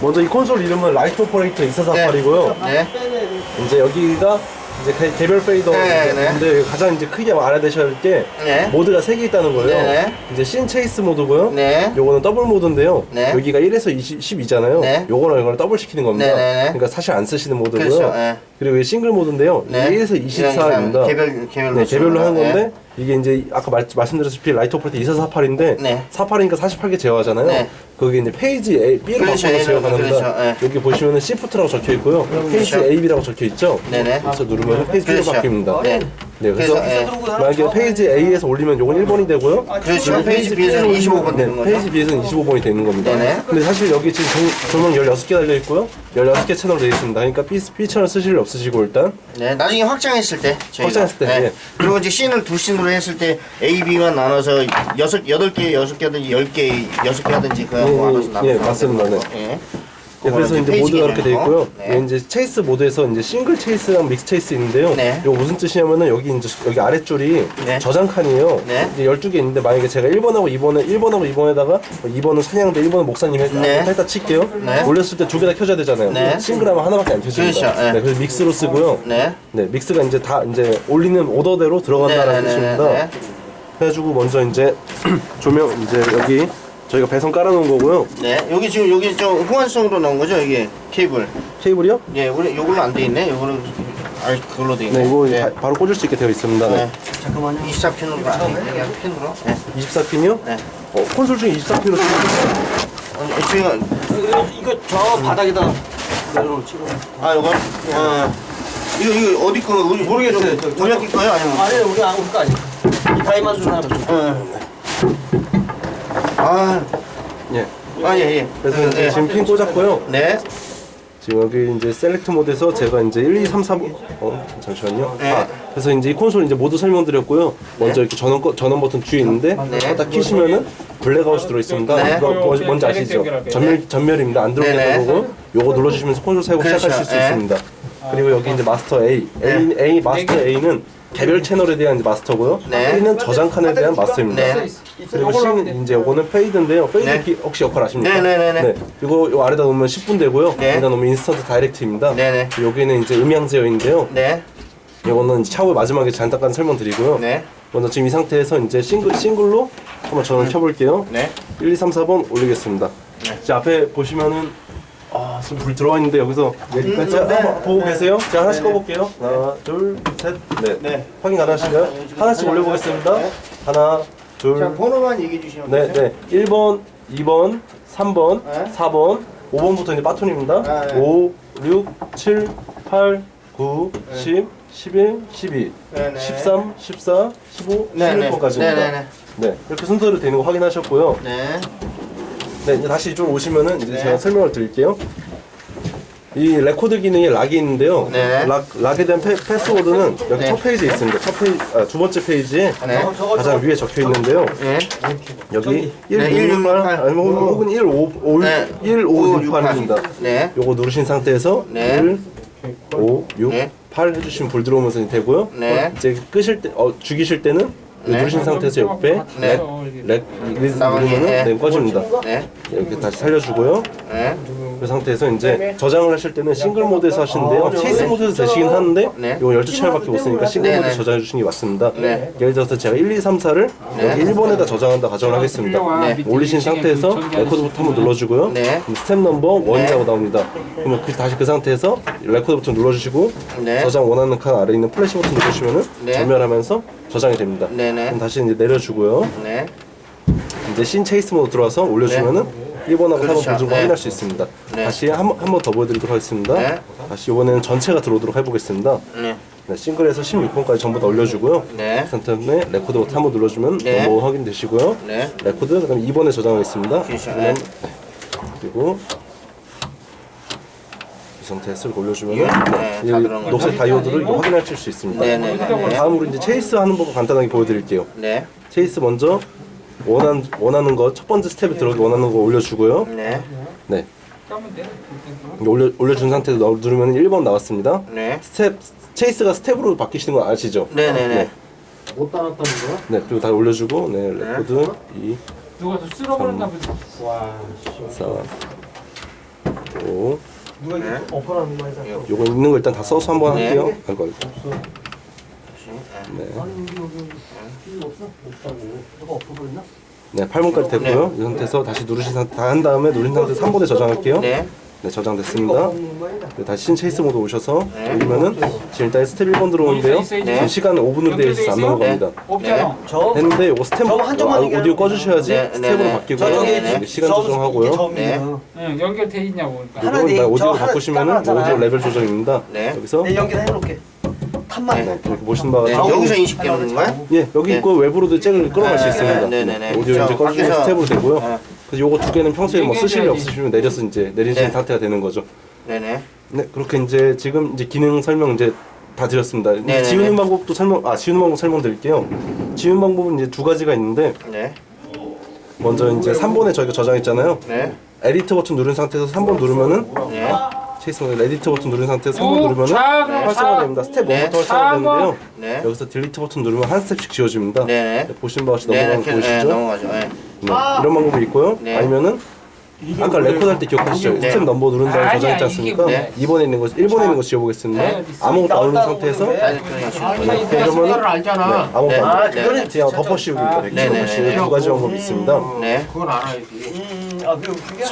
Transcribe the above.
먼저 이 콘솔 이름은 라이트 오퍼레이터 248이고요. 네. 이제 여기가 이제 개- 개별 페이더 네, 네. 인데 가장 이제 크게 알아내셔야 할 게 네. 모드가 세개 있다는 거예요. 네. 이제 신 체이스 모드고요. 네. 요거는 더블 모드인데요. 네. 여기가 1에서 20, 10이잖아요. 네. 요거랑 이거를 더블 시키는 겁니다. 네, 네, 네. 그러니까 사실 안 쓰시는 모드고요. 그렇죠, 네. 그리고 이 싱글 모드인데요. 네. 1에서 24입니다. 개별 개별로 네, 개별로 하는 건데 거. 이게 이제 아까 말, 말씀드렸다시피 라이트 오퍼레이터 2448인데 네. 48이니까 48개 제어하잖아요. 네. 거기 이제 페이지 A, B로 그렇죠, 바꿔서 A는 제어가 합니다. 그렇죠, 네. 여기 보시면은 Shift라고 적혀 있고요. 페이지 그렇죠. A, B라고 적혀 있죠. 네네. 그래서 누르면 페이지 B로 그렇죠. 바뀝니다. 네. 네, 그래서 그래서, 예. 만약에 페이지 A에서 올리면 요건 1번이 되고요. 그렇죠. 페이지 B에서는 25번 되는 네, 거죠. 페이지 B에서는 25번이 되는 겁니다. 네네. 근데 사실 여기 지금 조- 조명 16개 달려 있고요. 16개 채널 되어 있습니다. 그러니까 B, B 채널 쓰실 일 없으시고 일단 네, 나중에 확장했을 때 저희가. 확장했을 때, 예. 그리고 이제 씬을 두 씬으로 했을 때 A, B만 나눠서 여섯 여덟 개, 여섯 개든지 열 개, 여섯 개 하든지 그거 예, 나눠서 예, 나눠서 예, 맞습니다. 네. 예. 네, 그래서 이제 모드가 이렇게 돼 개념이고. 있고요. 네. 예, 이제 체이스 모드에서 이제 싱글 체이스랑 믹스 체이스 있는데요. 네. 이거 무슨 뜻이냐면은 여기 이제 여기 아랫줄이 네. 저장 칸이에요. 네. 이제 12개 있는데 만약에 제가 1번하고 2번에 1번하고 2번에다가 2번은 사냥대 1번은 목사님 했다 네. 했다 칠게요. 네. 올렸을 때 두 개 다 켜져야 되잖아요. 네. 싱글하면 하나밖에 안 켜집니다. 그렇죠. 네. 네, 그래서 믹스로 쓰고요. 네. 네, 믹스가 이제 다 이제 올리는 오더대로 들어간다라는 네, 네, 네, 뜻입니다. 네. 그래가지고 먼저 이제 조명 이제 여기 저희가 배선 깔아놓은 거고요. 네. 여기 지금 여기 좀 후한성으로 나온 거죠, 이게 케이블. 케이블이요? 예, 우리 요걸로 안 돼 있네. 요거는 아, 그걸로 돼 있네. 네, 이거 네. 바, 로 꽂을 수 있게 되어 있습니다. 네. 네. 잠깐만요. 24핀으로 안 돼. 그냥 핀으로. 네. 24핀이요? 네. 어, 콘솔 중에 24핀으로 쓰는 아니, 저희가 이거 저 바닥에다 내려놓지. 아, 요거 어. 이거 이거 어디 거 우리 모르겠어요. 저- 저- 우리 거요 아니면 아니 우리 안 우리 거 아니야. 이 타이만 주나 어. 아, 예. 아, 예, 예. 그래서 이제 네. 지금 핀 꽂았고요. 네. 지금 여기 이제 셀렉트 모드에서 제가 이제 1, 2, 3, 4, 어, 잠시만요. 네. 아, 그래서 이제 이 콘솔 이제 모두 설명드렸고요. 먼저 이렇게 전원, 거- 전원 버튼 뒤에 있는데, 네. 딱 키시면은 블랙아웃이 들어 있습니다. 네. 이거 뭐- 뭔지 아시죠? 전멸, 전멸입니다. 안 들어오게 네, 네. 거고, 요거 눌러 주시면서 콘솔 사용 그렇죠. 시작하실 수 네. 있습니다. 그리고 여기 이제 마스터 A. A, A 마스터 A는 개별 채널에 대한 이제 마스터고요. 네. B는 저장 칸에 대한 마스터입니다. 네. 그리고 C는 이제 요거는 페이드인데요. 페이드 네. 기- 혹시 역할 아십니까? 네, 네, 네, 네. 이거 요 아래다 놓으면 10분 되고요. 네. 여기다 놓으면 인스턴트 다이렉트입니다. 네, 네. 여기는 이제 음향 제어인데요. 네. 이거는 이제 차후 마지막에 잠깐 설명드리고요. 네. 먼저 지금 이 상태에서 이제 싱글 싱글로 한번 전원 켜볼게요. 네. 1, 2, 3, 4번 올리겠습니다. 자 앞에 보시면은 아 지금 불 들어와 있는데 여기서 여기까지 음, 네. 보고 계세요. 제가 하나씩 네, 네. 꺼볼게요. 하나, 둘, 셋, 넷. 네. 확인 가능하신가요? 하나씩 올려보겠습니다. 네. 하나, 둘, 자, 번호만 얘기해 주시면 네, 돼요. 네. 1번, 2번, 3번, 네. 4번, 5번부터 이제 빠톤입니다. 아, 네. 5, 6, 7, 8, 9, 10, 11, 12, 네, 네. 13, 14, 15, 네, 네. 16번까지입니다. 네, 네, 네. 네, 이렇게 순서로 되는 거 확인하셨고요. 네. 네, 이제 다시 이쪽으로 오시면은 이제 네. 제가 설명을 드릴게요. 이 레코드 기능에 락이 있는데요. 네. 락, 락에 대한 패, 패스워드는 여기 네. 첫 페이지에 있습니다. 첫 페이지, 아, 두 번째 페이지에 네. 가장 위에 적혀 있는데요. 네. 여기 네, 1668 아니 뭐 혹은 15 네. 1568입니다. 네. 요거 누르신 상태에서 네. 1 5 6 네. 8 해주시면 불 들어오면서 되고요. 네. 이제 끄실 때 어, 죽이실 때는 네. 누르신 상태에서 옆에 네. 렉 리즈 나가기, 누르면은 네. 네, 꺼집니다. 네. 이렇게 다시 살려주고요. 네. 그 상태에서 이제 저장을 하실 때는 싱글 모드에서 하시는데요. 체이스 모드에서 되시긴 하는데 아, 네. 이거 12채널밖에 못 쓰니까 싱글 네, 모드 네. 저장해 주시는 게 맞습니다. 네. 예를 들어서 제가 1, 2, 3, 4를 여기 1번에다 저장한다 가정을 하겠습니다. 네. 올리신 상태에서 레코드 버튼 한번 눌러주고요. 네. 그럼 스텝 넘버 1이라고 나옵니다. 그러면 그, 다시 그 상태에서 레코드 버튼 눌러주시고 네. 저장 원하는 칸 아래 있는 플래시 버튼 누르시면은 네. 전멸하면서 저장이 됩니다. 네, 네. 그럼 다시 이제 내려주고요. 네. 이제 신 체이스 모드 들어와서 올려주면은 1번하고 4번 그렇죠. 보증 네. 확인할 수 있습니다. 네. 다시 한 번 더 보여드리도록 하겠습니다. 네. 다시 이번에는 전체가 들어오도록 해보겠습니다. 네. 네, 싱글에서 16번까지 전부 다 올려주고요. 네. 그 상태에 레코드 버튼 한번 눌러주면 네. 넘버 확인되시고요. 네. 레코드 그다음 2번에 저장하겠습니다. 그렇죠. 그러면 그리고 이 상태에서 올려주면 네, 다 들어간 거죠? 녹색 다이오드를 이거 확인하실 수 있습니다. 네, 네, 네, 네. 다음으로 이제 체이스 하는 법을 간단하게 보여드릴게요. 네. 체이스 먼저 원하는 원하는 거 첫 번째 스텝에 들어가기 원하는 거 올려주고요. 네. 네. 올려 올려준 상태에서 넣- 누르면 1번 나왔습니다. 네. 스텝 체이스가 스텝으로 바뀌시는 거 아시죠? 네, 네, 네. 못 따랐다는 거야? 네, 그리고 다 올려주고, 네, 레코드 2, 누가 더 쓸어버렸나 보다. 4, 요 누가 이거 네. 어퍼라는 거 해서. 요거 있는 거 일단 다 써서 한번 네. 할게요. 아이고 아이고. 네. 아니 여기 여기 필요 없어? 없다고. 누가 어퍼 버렸나? 네, 8번까지 됐고요. 이 상태에서 다시 누르신 상태 다한 다음에 누른 상태에서 3번에 저장할게요. 네, 네. 저장됐습니다. 그리고 다시 신 체이스 모드 오셔서 네. 보시면은 지금 일단 스텝 1번 들어오는데요. 있어, 지금 시간은 5분으로 되어 있어서 안 넘어갑니다. 없잖아. 저 했는데 요거 스텝 저거 한쪽만 아, 얘기하는 오디오 꺼주셔야지 네, 네, 스텝으로 네. 바뀌고 저 저기 네, 네. 시간 저- 조정하고요. 이게. 응, 연결돼 있냐고 그러니까. 하나 네, 나저 오디오 하나 바꾸시면은. 오디오 레벨 조정입니다. 네. 여기서 내 연기다 해놓을게. 탑만. 네. 네, 이렇게 보신 바와 네, 여기서 인식되는 거야? 예, 여기 네. 있고 외부로도 잭을 끌어갈 수 네, 있습니다. 네, 네, 네. 오디오 저 이제 꺼주시면 밖에서- 스텝으로 되고요. 네. 그래서 요거 두 개는 평소에 뭐 쓰실 일 얘기해줘야지. 없으시면 내려서 이제 내리시는 네. 상태가 되는 거죠. 네네. 네, 그렇게 이제 지금 이제 기능 설명 이제 다 드렸습니다. 이제 네네네. 지우는 방법도 설명, 아 지우는 방법 설명드릴게요. 지우는 방법은 이제 두 가지가 있는데 네. 먼저 이제 3번에 저희가 저장했잖아요. 네. 에디트 버튼 누른 상태에서 3번 누르면은 네. 체이스 모드 에디트 버튼 누른 상태에서 3번 오, 누르면은 자, 활성화됩니다. 스텝 네. 1부터 활성화되는데요. 네. 여기서 딜리트 버튼 누르면 한 스텝씩 지워집니다. 네네. 네, 보신 바와 같이 네. 넘어가는 거 네. 네. 보이시죠? 넘어가죠. 네. 네, 이런 방법이 있고요. 네. 아니면은 아까 레코드 할 때 기억하시죠? 네. 스텝 넘버 누른 다음에 저장했지 이게 않습니까? 뭐야. 2번에 있는 거, 1번에 있는 거 지워보겠습니다. 네, 아무것도 안 누른 상태에서. 아니 그냥 지금. 아니, 네. 네, 아무것도 네. 안 아, 누르 그거는 그냥 덮어씌우기입니다. 아, 네네네. 덮어씌우기 두 가지 방법이 있습니다. 네. 그건 알아야지. 음, 아 그리고 그게